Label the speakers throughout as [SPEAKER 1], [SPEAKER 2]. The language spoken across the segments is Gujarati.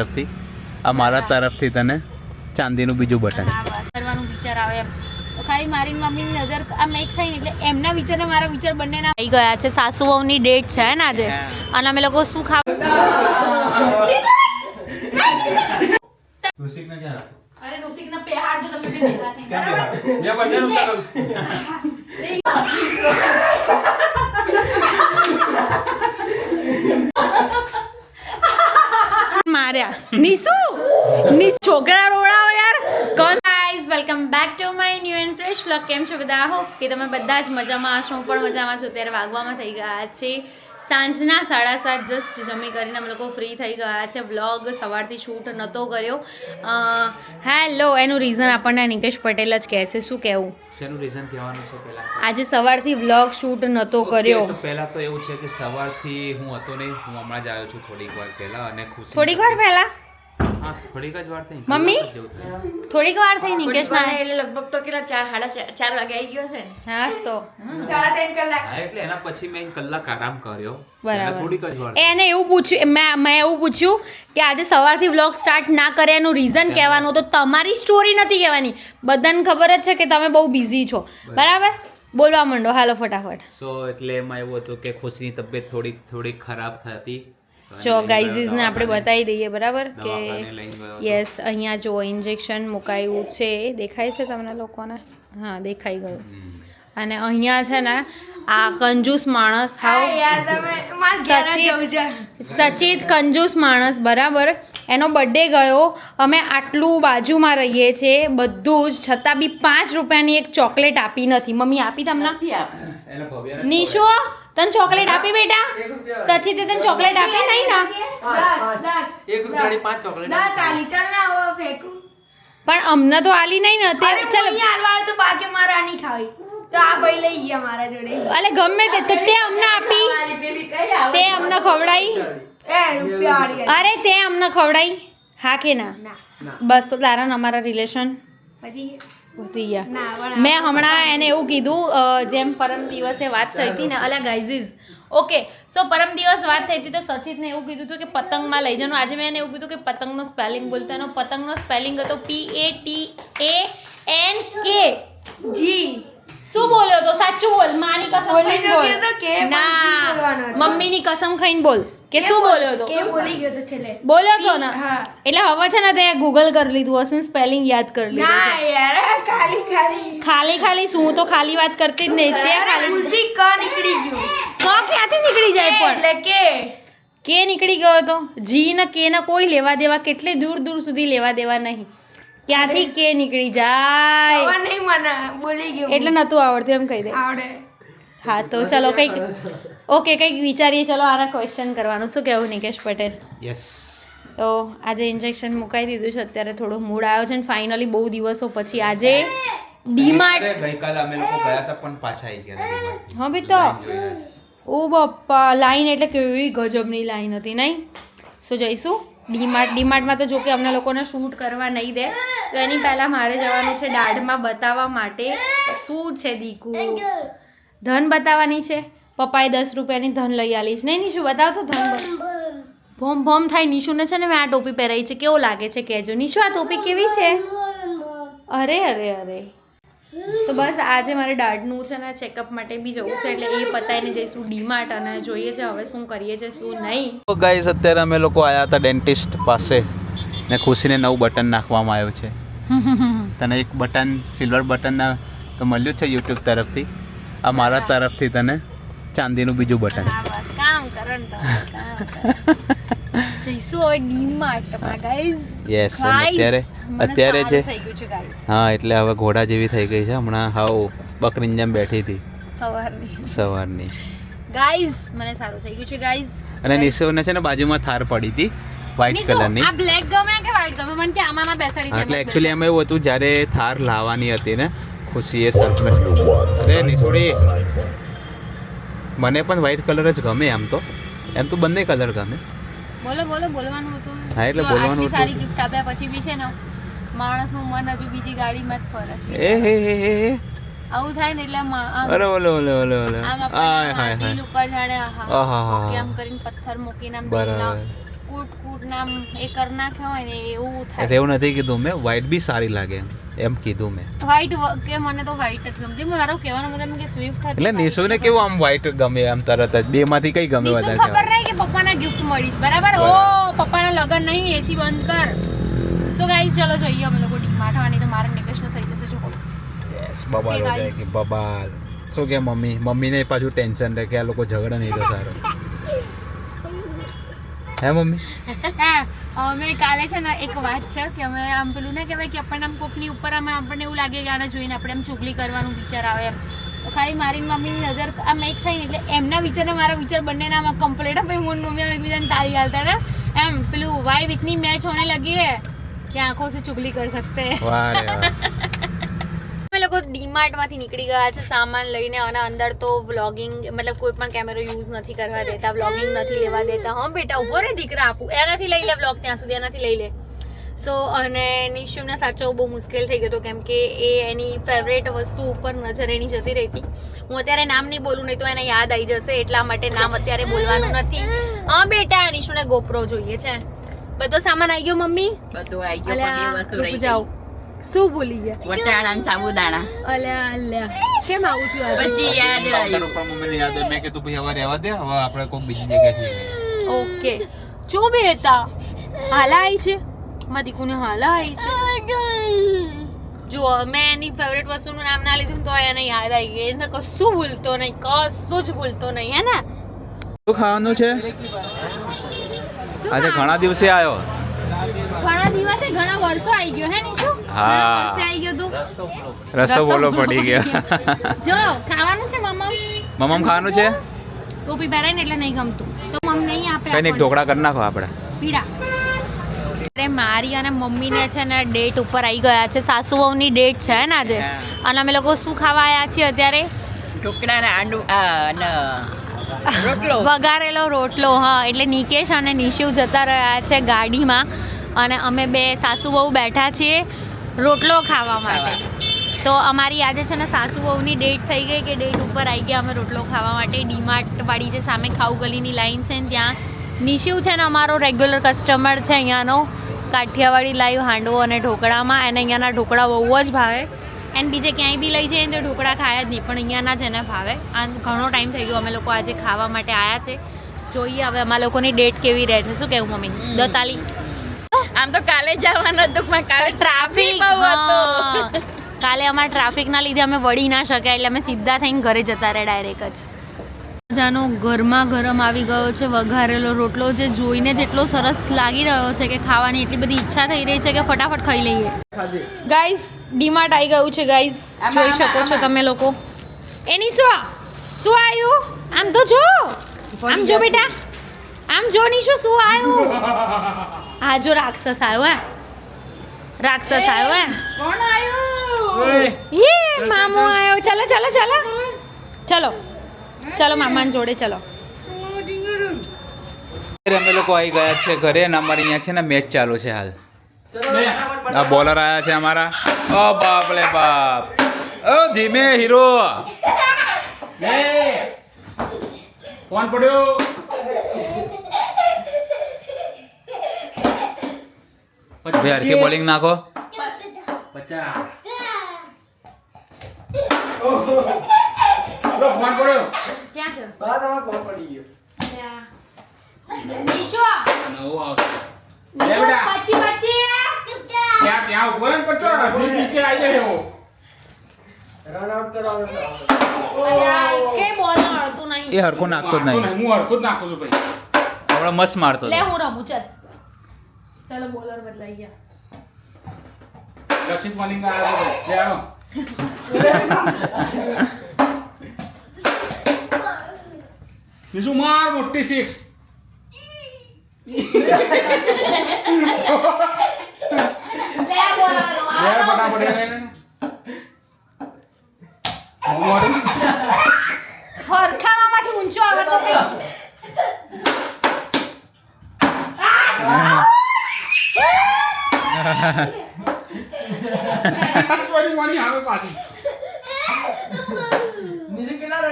[SPEAKER 1] તરફથી. આ મારા તરફથી તને ચાંદીનું બીજું બટન.
[SPEAKER 2] કરવાનું વિચાર આવે એમ. ખાલી મારી મમ્મીની નજર આમ એક થઈને એટલે એમના વિચાર ને મારા વિચાર બંનેના આવી ગયા છે. સાસુ વહુની ડેટ છે ને આજે. અને અમે લોકો શું ખાવ અરે ઋષિકના પેહાર જો તમે બે ભેગા થઈ બરાબર? માર્યા નીસુ નીસ છોકરા રોડાવો યાર કોણ guys welcome back to my vlog કેમ છો બધા? હો કે તમે બધા જ મજામાં હશો હું પણ મજામાં છું. ત્યારે વાગવામાં થઈ ગયા છે. સાંજના સાડા સાત જસ્ટ જમી કરીને અમે લોકો ફ્રી થઈ ગયા છે. વ્લોગ સવારથી શૂટ નહોતો કર્યો. હેલો એનું રીઝન આપણને નિકેશ પટેલ જ કહેશે. શું કહેવું?
[SPEAKER 1] શેનું રીઝન કહેવાનું છે પહેલાં?
[SPEAKER 2] આજે સવારથી વ્લોગ શૂટ નહોતો કર્યો.
[SPEAKER 1] તો પહેલા તો એવું છે કે સવારથી હું હતો નહીં હું હમણાં જ આવ્યો છું થોડીક વાર પહેલાં અને ખુશી
[SPEAKER 2] થોડીક વાર પહેલા?
[SPEAKER 1] થોડીક જ વાર થઈ
[SPEAKER 2] મમ્મી? થોડીક વાર થઈ નિકેશ ના
[SPEAKER 3] એટલે લગભગ તો કેટલા ચાર સાડા ચાર- વાગે આવી ગયો છે
[SPEAKER 2] હા તો.
[SPEAKER 1] સાડા ત્રણ કલાક. એટલે એના પછી મેં કલાક આરામ કર્યો.
[SPEAKER 2] બરાબર.
[SPEAKER 1] થોડીક જ વાર.
[SPEAKER 2] એને એવું પૂછ્યું મેં મેં એવું પૂછ્યું કે આજે સવારથી વ્લોગ સ્ટાર્ટ ના કરે એનું રીઝન કહેવાનું તો તમારી સ્ટોરી નથી કહેવાની. બધાને ખબર જ છે કે તમે બહુ બિઝી છો. બરાબર. બોલવા માંડો. હાલો ફટાફટ.
[SPEAKER 1] સો એટલે એમાં એવું હતું કે ખુશની તબિયત થોડીક થોડીક ખરાબ થતી.
[SPEAKER 2] જો ગાઈઝીસને આપણે બતાવી દઈએ બરાબર? કે. યસ અહીંયા જો ઇન્જેક્શન મુકાયું છે. દેખાય છે તમને લોકોને? હા દેખાઈ ગયું. અને અહીંયા છે ને આ કંજૂસ માણસ હાવ સચિત સચિત કંજૂસ માણસ બરાબર? એનો બર્થડે ગયો. અમે આટલું બાજુમાં રહીએ છીએ બધું જ છતાં બી પાંચ રૂપિયાની એક ચોકલેટ આપી નથી. મમ્મી આપી તમને? નિશો તને ચોકલેટ આપી બેટા? સચિતે તને ચોકલેટ આપી નહીં ના?
[SPEAKER 3] એક રૂપિયાની પાંચ ચોકલેટ
[SPEAKER 4] દસ આલી. ચાલ ને
[SPEAKER 2] પણ અમને તો આલી નહીં ને
[SPEAKER 4] અત્યારે
[SPEAKER 2] તે ચાલ.
[SPEAKER 4] તો બાકી મારા આની ખાવી. તો આ ભાઈ લઈ ગયા મારા જોડે.
[SPEAKER 2] અલે ગમે તે તો તે અમને આપી. તે અમને ખવડાવી. અરે તે અમને ખવડાવી હા કે ના?
[SPEAKER 4] ના.
[SPEAKER 2] બસ તો તારા અમારા રિલેશન
[SPEAKER 4] ગયા?
[SPEAKER 2] મેં હમણાં એને એવું કીધું જેમ પરમ દિવસે વાત થઈ હતી ને અલા ગાઈઝીઝ ઓકે સો પરમ દિવસ વાત થઈ હતી તો સચિતને એવું કીધું હતું કે પતંગમાં લઈ જવાનું. આજે મેં એને એવું કીધું કે પતંગનો સ્પેલિંગ બોલતો એનો. પતંગનો સ્પેલિંગ હતો પી એ ટી એ એન કે
[SPEAKER 4] જી
[SPEAKER 2] શું બોલ્યો તો? સાચું બોલ. માની કસમ ખાઈને બોલ. ના.
[SPEAKER 4] મમ્મી
[SPEAKER 2] મમ્મીની કસમ ખાઈને બોલ. કે શું બોલ્યો તો?
[SPEAKER 4] કે બોલી ગયો તો છેલ્લે.
[SPEAKER 2] બોલ્યો તો ને? એટલે હવે છે ને તે ગૂગલ કરી લીધું હશે સ્પેલિંગ યાદ કરી લીધું
[SPEAKER 4] ના યાર ખાલી ખાલી.
[SPEAKER 2] ખાલી ખાલી શું? તો ખાલી વાત કરતી જ નહીં. તે ખાલી
[SPEAKER 4] ભૂલથી ક નીકળી ગયું.
[SPEAKER 2] ક ક્યાંથી નીકળી જાય પણ?
[SPEAKER 4] એટલે કે.
[SPEAKER 2] કે નીકળી ગયો તો? જી ને કે ને કોઈ લેવા દેવા કેટલે દૂર દૂર સુધી લેવા દેવા નહીં. ક્યાંથી કે નીકળી જાય?
[SPEAKER 4] ખબર નહીં મને બોલી ગયું
[SPEAKER 2] એટલે નતું આવડતું એમ કહી દે.
[SPEAKER 4] આવડે.
[SPEAKER 2] હા તો ચલો કંઈક ઓકે કંઈક વિચારીએ ચલો આના ક્વેશ્ચન કરવાનું. શું કહેવું નિકેશ પટેલ?
[SPEAKER 1] યસ
[SPEAKER 2] તો આજે ઇન્જેક્શન મુકાઈ દીધું છે અત્યારે થોડો મૂડ આવ્યો છે ને ફાઇનલી બહુ દિવસો પછી આજે ડીમાર્ટ
[SPEAKER 1] ગઈકાલે અમે લોકો ગયા હતા પણ પાછા આવી ગયા.
[SPEAKER 2] હા બી તો. ઓ બાપા લાઈન એટલે કેવી ગજબની લાઈન હતી નહીં? શું જઈશું? ડીમાર્ટ ડીમાર્ટમાં તો જોકે અમને લોકોને શૂટ કરવા નહીં દે. તો એની પહેલાં મારે જવાનું છે દાઢમાં બતાવવા માટે. શું છે દીકુ? ધન બતાવવાની છે? પપ્પાએ દસ રૂપિયાની ધન લઈ આલી છે. નહીં નીશું, બતાવ તો ધન ભોમ ભોમ થાય નિશુને છે ને મેં આ ટોપી પહેરાઈ છે. કેવો લાગે છે? કહેજો. નિશુ, આ ટોપી કેવી છે? અરે અરે અરે. તો બસ આજે મારે દાઢનું છે ને ચેકઅપ માટે બી જવું છે એટલે એ પતાઈને જઈશું ડીમાર્ટ અને જોઈએ છે હવે શું કરીએ છે શું નહીં.
[SPEAKER 1] તો ગાઈસ અત્યારે અમે લોકો આવ્યા હતા ડેન્ટિસ્ટ પાસે ને ખુશીને નવું બટન નાખવામાં આવ્યું છે. તને એક બટન સિલ્વર બટનના તો મળ્યું છે યુટ્યુબ તરફથી. આ મારા તરફથી તને ચાંદીનું બીજું બટન
[SPEAKER 2] બસ કામ કરો કામ કરો. જઈશું હવે ડીમાર્ટમાં ગાઈઝ
[SPEAKER 1] યસ અત્યારે અત્યારે જે
[SPEAKER 2] થઈ ગયું છે ગાઈઝ
[SPEAKER 1] હા એટલે હવે ઘોડા જેવી થઈ ગઈ છે. હમણાં હાઉ બકરીની જેમ બેઠી હતી.
[SPEAKER 2] સવારની.
[SPEAKER 1] સવારની.
[SPEAKER 2] ગાઈઝ મને સારું થઈ ગયું છે ગાઈઝ
[SPEAKER 1] અને નિશુને છે ને બાજુમાં થાર પડી હતી વ્હાઇટ કલરની
[SPEAKER 2] આ બ્લેક ગમે કે વ્હાઈટ ગમે? મને કે આમાં બેસાડી
[SPEAKER 1] હા, એટલે એકચ્યુઅલી એમાં એવું હતું જ્યારે થાર લાવવાની હતી ને ખુશીએ સરપ્રાઈઝ અરે નિશોડી. મને પણ વ્હાઇટ કલર જ ગમે આમ તો. એમ તો બંને કલર ગમે.
[SPEAKER 2] બોલો બોલો બોલવાનું હતું.
[SPEAKER 1] હા, એટલે બોલવાનું હતું.
[SPEAKER 2] સારી ગિફ્ટ આપ્યા પછી બી છે ને માણસનું મન હજુ બીજી ગાડીમાં જ ફરે છે
[SPEAKER 1] એ હે હે.
[SPEAKER 2] આવું થાય ને એટલે
[SPEAKER 1] અરે ઓલે ઓલે ઓલે ઓલે
[SPEAKER 2] આમ
[SPEAKER 1] હાય હાય
[SPEAKER 2] દિલ ઉપર જાણે આહા
[SPEAKER 1] આહાહા.
[SPEAKER 2] કે કરીને પથ્થર મૂકીને આમ
[SPEAKER 1] બરાબર.
[SPEAKER 2] કૂટ કૂટ નામ એ કર નાખ્યો હોય ને એવું થાય.
[SPEAKER 1] એવું નથી કીધું મેં વ્હાઈટ બી સારી લાગે એમ. કીધું મેં.
[SPEAKER 2] વ્હાઈટ કે મને તો વ્હાઈટ જ ગમતી. મારો કહેવાનો મતલબ કે સ્વિફ્ટ હતી
[SPEAKER 1] એટલે નિશુને કેવું આમ વ્હાઈટ ગમે આમ તરત જ? બે માંથી કઈ ગમે વધારે
[SPEAKER 2] ખબર પપ્પાના ગિફ્ટ મળી બરાબર? ઓ પપ્પાના લગન નહીં એસી બંધ કર. સો ગાઈઝ ચલો જઈએ અમે લોકો ડીમાર્ટ આની તો મારે નિકેશન થઈ જશે જો.
[SPEAKER 1] યસ બબાલ હો જાય કે બબાલ. શું કે મમ્મી? મમ્મીને પાછું ટેન્શન રહે કે આ લોકો ઝઘડા નહીં તો સારું. હે મમ્મી?
[SPEAKER 2] હા અમે કાલે છે ને એક વાત છે કે અમે આમ પેલું ના કહેવાય કે આપણને આમ કોકની ઉપર અમે આપણને એવું લાગે કે આને જોઈને આપણે એમ ચુગલી કરવાનું વિચાર આવે એમ. તો ખાલી મારી મમ્મીની નજર આ મેક થઈ ને એટલે એમના વિચાર ને મારા વિચાર બંને નામ કમ્પ્લીટ ભાઈ હું મમ્મી એકબીજાને તારી હાલતા હતા. એમ પેલું વાઈફ ઇતની મેચ હોને લગી હે કે આંખો સે ચુગલી કરી
[SPEAKER 1] શકતે
[SPEAKER 2] અમે લોકો ડીમાર્ટમાંથી નીકળી ગયા છે સામાન લઈને આના અંદર તો વ્લોગિંગ મતલબ કોઈ પણ કેમેરો યુઝ નથી કરવા દેતા વ્લોગિંગ નથી લેવા દેતા. હા બેટા ઊભો રે દીકરા આપું. એનાથી લઈ લે વ્લોગ ત્યાં સુધી એનાથી લઈ લે. સો અને નિશુને સાચવવું બહુ મુશ્કેલ થઈ ગયો હતું કેમ કે એ એની ફેવરેટ વસ્તુ ઉપર નજર એની જતી રહેતી. હું અત્યારે નામ નહીં બોલું નહીં તો એને યાદ આવી જશે એટલા માટે નામ અત્યારે બોલવાનું નથી. હા બેટા નિશુને ગોપરો જોઈએ છે. બધો સામાન આવી ગયો મમ્મી?
[SPEAKER 3] બધું આવી ગયો બધી વસ્તુ રહી
[SPEAKER 2] જાવ શું ભૂલી ગયા?
[SPEAKER 3] વટાણા ને સાબુદાણા.
[SPEAKER 2] અલ્યા અલ્યા. કેમ આવું છું
[SPEAKER 3] પછી યાદ આવ્યું
[SPEAKER 1] મમ્મીને યાદ મેં કીધું ભાઈ હવે રહેવા દે હવે આપણે કોઈ બીજી જગ્યાએ
[SPEAKER 2] ઓકે. જો બેટા હાલા આવી છે. મારી દીકુને હાલા છે? જો મેં એની ફેવરેટ વસ્તુનું નામ ના લીધું તો એને યાદ આવી ગઈ એને કશું ભૂલતો નહીં કશું જ ભૂલતો નહીં હે ને?
[SPEAKER 1] શું ખાવાનું છે? આજે ઘણા દિવસે આવ્યો
[SPEAKER 2] ઘણા દિવસે ઘણા વર્ષો આવી ગયો હે નિશુ?
[SPEAKER 1] હા.
[SPEAKER 2] આવી ગયો તું.
[SPEAKER 1] રસ્તો બોલો પડી ગયો.
[SPEAKER 2] જો ખાવાનું છે મમ્મા
[SPEAKER 1] મમ્મ ખાવાનું છે?
[SPEAKER 2] ટોપી પહેરાય ને એટલે નહીં ગમતું. તો મમ નહીં આપે
[SPEAKER 1] કઈ નહીં ઢોકળા કરી નાખો આપણે.
[SPEAKER 2] પીડા અરે મારી અને મમ્મીને છે ને ડેટ ઉપર આવી ગયા છે. સાસુ વહુની ડેટ છે ને આજે. અને અમે લોકો શું ખાવા આવ્યા છીએ અત્યારે?
[SPEAKER 3] ઢોકળા ને આંડુ રોટલો.
[SPEAKER 2] વઘારેલો રોટલો હા. એટલે નિકેશ અને નિશિવ જતા રહ્યા છે ગાડીમાં. અને અમે બે સાસુ વહુ બેઠા છીએ રોટલો ખાવા માટે. તો અમારી આજે છે ને સાસુ વહુની ડેટ થઈ ગઈ કે ડેટ ઉપર આવી ગયા અમે રોટલો ખાવા માટે. ડીમાર્ટ વાળી જે સામે ખાઉ ગલીની લાઈન છે ને ત્યાં. નિશિવ છે ને અમારો રેગ્યુલર કસ્ટમર છે અહીંયાનો. કાઠિયાવાડી લાઈવ હાંડવો અને ઢોકળામાં. એને અહીંયાના ઢોકળા બહુ જ ભાવે. એન્ડ બીજે ક્યાંય બી લઈ જઈએ ને તો ઢોકળા ખાયા જ નહીં પણ અહીંયાના જ એને ભાવે. આ ઘણો ટાઈમ થઈ ગયો અમે લોકો આજે ખાવા માટે આવ્યા છે. જોઈએ હવે અમારા લોકોની ડેટ કેવી રહે છે. શું કહેવું મમ્મી? દતાલી.
[SPEAKER 3] આમ તો કાલે જવાનું હતું પણ કાલે ટ્રાફિક બહુ હતો.
[SPEAKER 2] કાલે અમારા ટ્રાફિકના લીધે અમે વળી ના શક્યા એટલે અમે સીધા થઈને ઘરે જતા રહ્યા ડાયરેક્ટ જ. મજાનો ગરમા ગરમ આવી ગયો છે વઘારેલો રોટલો જે જોઈને જ એટલો સરસ લાગી રહ્યો છે કે ખાવાની એટલી બધી ઈચ્છા થઈ રહી છે કે ફટાફટ ખાઈ લઈએ. ગાઈસ ડીમાર્ટ આવી ગયું છે
[SPEAKER 3] ગાઈસ
[SPEAKER 2] જોઈ શકો છો તમે લોકો. એની શું શું આવ્યું આમ તો જો. આમ જો બેટા. આમ જો નીશુ શું આવ્યું આ જો રાક્ષસ આવ્યો હે. રાક્ષસ આવ્યો હે.
[SPEAKER 3] કોણ આવ્યું
[SPEAKER 2] યે મામો આવ્યો ચલો ચલો ચલો. ચલો. ચલો મામાને જોડે ચલો.
[SPEAKER 1] અમે લોકો આવી ગયા છે ઘરે અને અમારે અહીંયા છે ને મેચ ચાલુ છે હાલ. આ બોલર આયા છે અમારા. ઓ બાપ લે બાપ. ઓ ધીમે હીરો.
[SPEAKER 5] કોણ પડ્યો?
[SPEAKER 1] ભાઈ હરકી બોલિંગ નાખો.
[SPEAKER 5] પચાસ. લો, ફોન પડ્યો?
[SPEAKER 2] ક્યાં છે?
[SPEAKER 6] બા તમારો ફોન પડી ગયો.
[SPEAKER 2] નિશુ.
[SPEAKER 5] નવો આવશે. લે બેટા
[SPEAKER 2] પછી પચી
[SPEAKER 5] ત્યાં ત્યાં ઊભો રહે ને પડતો અડધી નીચે આવી જાય એવો.
[SPEAKER 6] રન આઉટ
[SPEAKER 2] કરાવો કે બોલ અડતું નહીં.
[SPEAKER 1] એ હરકો નાખતો જ નહીં.
[SPEAKER 5] હું હરકો જ નાખું છું ભાઈ.
[SPEAKER 1] હમણાં મસ્ત મારતો
[SPEAKER 2] લે હું રમું ચાલ. ચાલો બોલર બદલાઈ ગયા.
[SPEAKER 5] રસિક મલિંગા આવ્યો લે આવો. ફટાફટ એને. હું મારું.
[SPEAKER 2] હરખામાંથી ઊંચો આવે તો કઈ
[SPEAKER 5] પાછી
[SPEAKER 6] નીચે કેટલા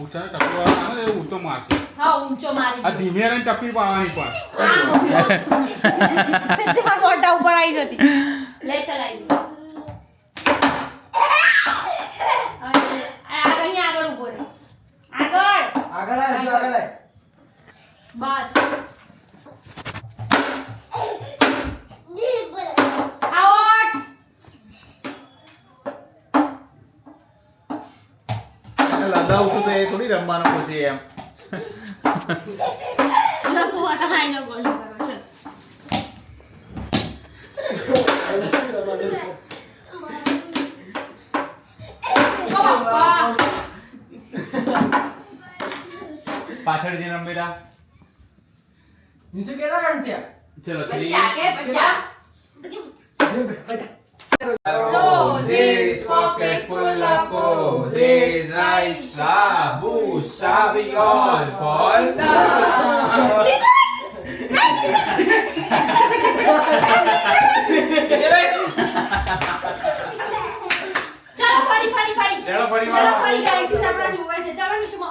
[SPEAKER 5] ઊંચાને ટપકી વાળા આવે ને ઊંચો મારશે.
[SPEAKER 2] હા ઊંચો મારી
[SPEAKER 5] આ ધીમે રહીને ટપી પાડવાની પણ.
[SPEAKER 2] સીધી મારા મોઢા ઉપર આવી જતી. લે ચલાઈ આગળ ઊભો રહે આગળ.
[SPEAKER 6] આગળ આવ આગળ
[SPEAKER 2] બસ.
[SPEAKER 1] લગાવું તો એ થોડી રમવાનું પછી એમ.
[SPEAKER 2] ચલ
[SPEAKER 1] પાછળ જઈને રમ બેટા.
[SPEAKER 6] નીચે કેટલા થયા
[SPEAKER 1] ચલો
[SPEAKER 2] કે
[SPEAKER 1] posies, rice, shabu, shaviol, fall down.
[SPEAKER 2] ચાલો ફરી ફરી ફરી
[SPEAKER 5] ચાલો ફરી
[SPEAKER 2] ચાલો
[SPEAKER 5] વાર.
[SPEAKER 2] ફરી ગાઈસીસ આપણા જોવે છે ચાલો નિશુમો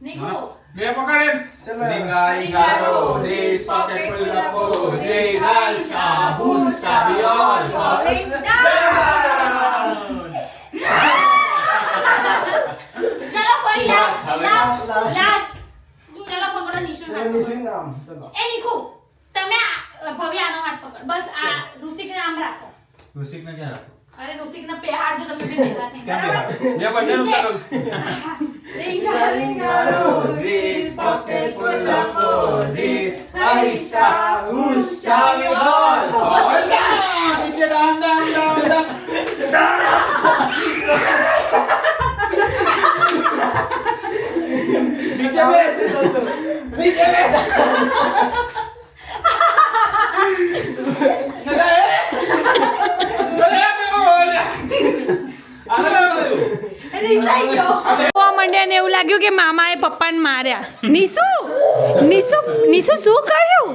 [SPEAKER 2] નિકુ
[SPEAKER 5] બે પકડે
[SPEAKER 6] ચલો
[SPEAKER 1] Ringa, ringa, roses, pocket full of posies, rice, shabu, shaviol, fall down.
[SPEAKER 2] ચાલો ફરી લાસ્ટ લાસ્ટ
[SPEAKER 6] last.
[SPEAKER 2] પકડો નિશુ હાથ
[SPEAKER 6] નીચે નામ ચલો.
[SPEAKER 2] એ નિકુ તમે આ- ભવ્ય આનો હાથ પકડ. બસ આ ઋષિકને આમ રાખો.
[SPEAKER 1] ઋષિકને ક્યાં રાખો?
[SPEAKER 2] અરે પેહાર પેહાડજો તમે બે ભેગા થઈને બરાબર?
[SPEAKER 5] ચાલો.
[SPEAKER 2] રીંગા રીંગા
[SPEAKER 1] નીચે બેસ. નીચે બેસ.
[SPEAKER 2] રિસાઈ ગયો જોવા માંડ્યા ને એવું લાગ્યું કે મામાએ પપ્પાને માર્યા. નિશુ નિશુ નિશુ શું કર્યું?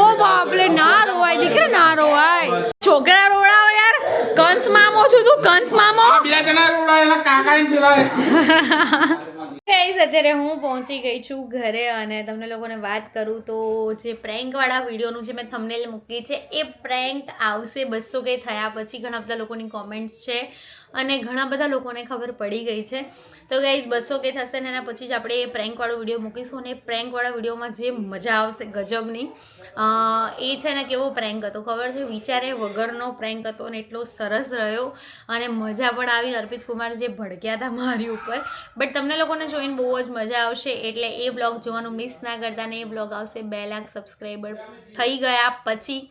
[SPEAKER 2] ઓ બાપલે ના રોવાય, દીકરા, ના રોવાય. છોકરા રોડાવો યાર. કંસ મામો છું તું, કંસ મામો. ગાઈઝ અત્યારે હું પહોંચી ગઈ છું ઘરે અને તમને લોકોને વાત કરું તો જે પ્રેન્કવાળા વિડીયોનું જે મેં થંબનેલ મૂકી છે, એ પ્રેન્ક આવશે બસો કે થયા પછી ઘણા બધા લોકોની કોમેન્ટ્સ છે અને ઘણા બધા લોકોને ખબર પડી ગઈ છે. તો ગાઈઝ બસો કે થશે ને એના પછી જ આપણે એ પ્રેન્કવાળો વીડિયો મૂકીશું અને એ પ્રેન્કવાળા વિડીયોમાં જે મજા આવશે ગજબની એ છે ને કેવો પ્રેન્ક હતો. ખબર છે? વિચારે વગરનો પ્રેન્ક હતો અને એટલો સરસ રહ્યો અને મજા પણ આવી. અર્પિત કુમાર જે ભડક્યા હતા મારી ઉપર. બટ તમને લોકોને જોઈને બહુ જ મજા આવશે. એટલે એ બ્લોગ જોવાનું મિસ ના કરતા ને એ બ્લોગ આવશે બે લાખ સબસ્ક્રાઈબર થઈ ગયા પછી.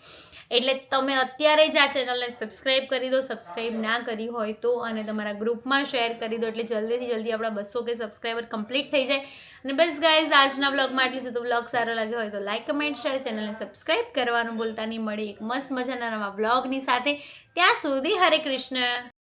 [SPEAKER 2] એટલે તમે અત્યારે જ આ ચેનલને સબસ્ક્રાઈબ કરી દો. સબસ્ક્રાઈબ ના કરી હોય તો અને તમારા ગ્રુપમાં શેર કરી દો. એટલે જલ્દીથી જલ્દી આપણા બસો કે સબસ્ક્રાઈબર કમ્પ્લીટ થઈ જાય. અને બસ ગાઈઝ આજના બ્લોગમાં આટલું જ. તો બ્લોગ સારો લાગ્યો હોય તો લાઈક કમેન્ટ શેર ચેનલને સબસ્ક્રાઈબ કરવાનું ભૂલતા નહીં. મળી એક મસ્ત મજાના નવા બ્લોગની સાથે. ત્યાં સુધી હરે કૃષ્ણ.